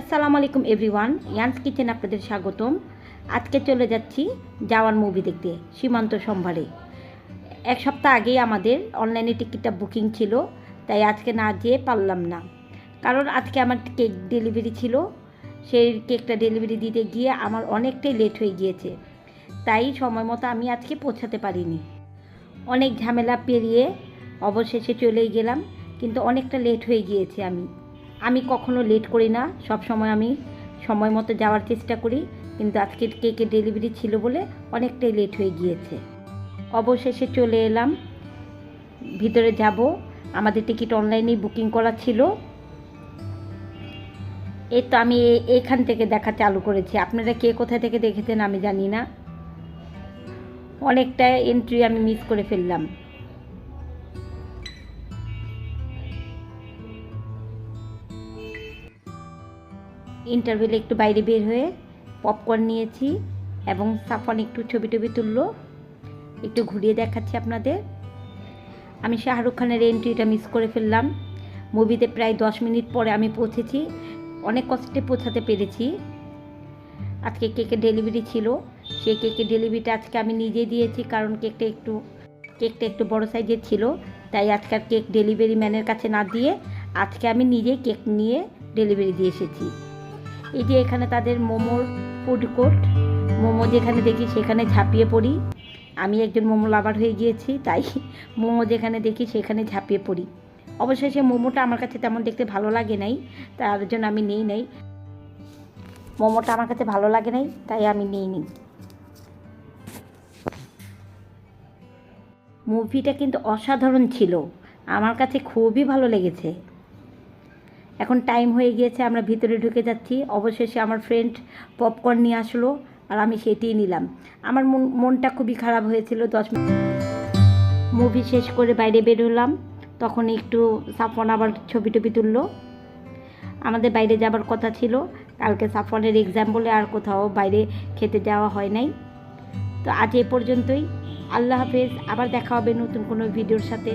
আসসালামু আলাইকুম everyone, ইয়ান্স kitchen আপনাদের স্বাগতম। আজকে চলে যাচ্ছি যাওয়ার মুভি দেখতে, সীমান্ত সম্ভারে। এক সপ্তাহ আগেই আমাদের অনলাইনে টিকিটটা বুকিং ছিল, তাই আজকে না যেয়ে পারলাম না। কারণ আজকে আমার কেক ডেলিভারি ছিল, সেই কেকটা ডেলিভারি দিতে গিয়ে আমার অনেকটাই লেট হয়ে গিয়েছে, তাই সময় মতো আমি আজকে পৌঁছাতে পারিনি। অনেক ঝামেলা পেরিয়ে অবশেষে চলেই গেলাম, কিন্তু অনেকটা লেট হয়ে গিয়েছে আমি। আমি কখনো লেট করি না। সব সময় আমি সময় মতো যাওয়ার চেষ্টা করি। কিন্তু আজকে কেকের ডেলিভারি ছিল বলে অনেকটাই লেট হয়ে গিয়েছে। অবশেষে চলে এলাম। ভিতরে যাব। আমাদের টিকিট অনলাইনেই বুকিং করা ছিল। এই তো আমি এ- এখান থেকে দেখা চালু করেছি। আপনারা কে কোথা থেকে দেখেছেন আমি জানি না। অনেকটা এন্ট্রি আমি মিস করে ফেললাম। ইন্টারভেলে একটু বাইরে বের হয়ে পপকর্ন নিয়েছি এবং সাফন একটু ছবি টবি তুললো। একটু ঘুরিয়ে দেখাচ্ছি আপনাদের। আমি শাহরুখ খানের এন্ট্রিটা মিস করে ফেললাম। মুভিতে প্রায় দশ মিনিট পরে আমি পৌঁছেছি। অনেক কষ্টে পৌঁছাতে পেরেছি। আজকে কেকের ডেলিভারি ছিল। সেই কেকের ডেলিভারিটা আজকে আমি নিজে দিয়েছি কারণ কেকটা একটু কেকটা একটু বড় সাইজের ছিল। তাই আজকাল কেক ডেলিভারি ম্যানের কাছে না দিয়ে আজকে আমি নিজেই কেক নিয়ে ডেলিভারি দিয়ে এসেছি। এই যে এখানে তাদের মোমোর ফুড কোর্ট মোমো যেখানে দেখি সেখানে ঝাঁপিয়ে পড়ি। আমি একজন মোমো লাভার হয়ে গিয়েছি, তাই মোমো যেখানে দেখি সেখানে ঝাঁপিয়ে পড়ি। অবশেষে মোমোটা আমার কাছে তেমন দেখতে ভালো লাগে নাই, তার জন্য আমি নেই নাই। মোমোটা আমার কাছে ভালো লাগে নাই, তাই আমি নিই মুভিটা কিন্তু অসাধারণ ছিল। আমার কাছে খুবই ভালো লেগেছে। এখন টাইম হয়ে গিয়েছে, আমরা ভিতরে ঢুকে যাচ্ছি। অবশেষে আমার ফ্রেন্ড পপকর্ন নিয়ে আসলো আর আমি সেটিই নিলাম। আমার মন, মনটা খুবই খারাপ হয়েছিল, দশ মিনিট মুভি শেষ করে বাইরে বের হলাম। তখন একটু সাফন আবার ছবি টবি তুললো। আমাদের বাইরে যাবার কথা ছিল, কালকে সাফনের এক্সাম বলে আর কোথাও বাইরে খেতে যাওয়া হয় নাই। তো আজ এ পর্যন্তই। আল্লাহ হাফেজ, আবার দেখা হবে নতুন কোনো ভিডিওর সাথে।